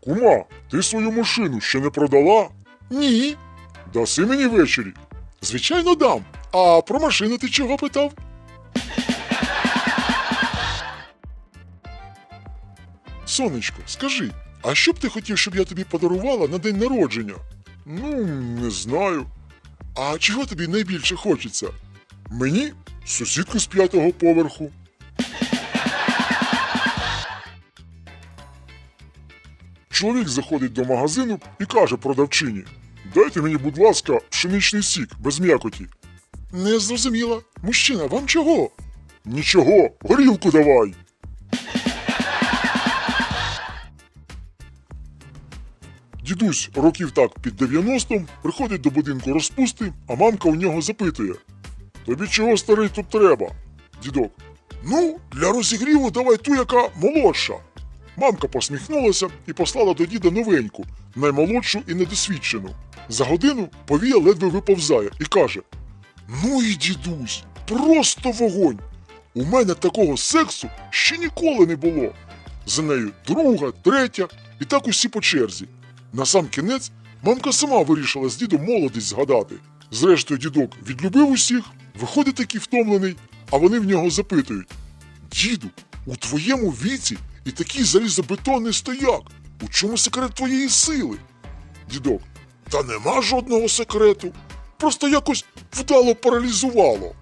Кума, ти свою машину ще не продала? Ні. Даси мені ввечері. Звичайно, дам. А про машину ти чого питав? Сонечко, скажи, а що б ти хотів, щоб я тобі подарувала на день народження? Ну, не знаю. А чого тобі найбільше хочеться? Мені сусідку з п'ятого поверху. Чоловік заходить до магазину і каже продавчині: Дайте мені, будь ласка, пшеничний сік без м'якоті. Не зрозуміла. Мужчина, вам чого? Нічого, горілку давай. Дідусь років так під 90 приходить до будинку розпусти, а мамка у нього запитує: Тобі чого старий тут треба? Дідок. Ну, для розігріву давай ту, яка молодша. Мамка посміхнулася і послала до діда новеньку, наймолодшу і недосвідчену. За годину повія ледве виповзає і каже: Ну і дідусь, просто вогонь! У мене такого сексу ще ніколи не було. За нею друга, третя, і так усі по черзі. На сам кінець мамка сама вирішила з дідом молодість згадати. Зрештою, дідок відлюбив усіх, виходить такий втомлений, а вони в нього запитують: Діду, у твоєму віці і такий залізобетонний стояк. У чому секрет твоєї сили? Дідок, та нема жодного секрету. Просто якось вдало паралізувало.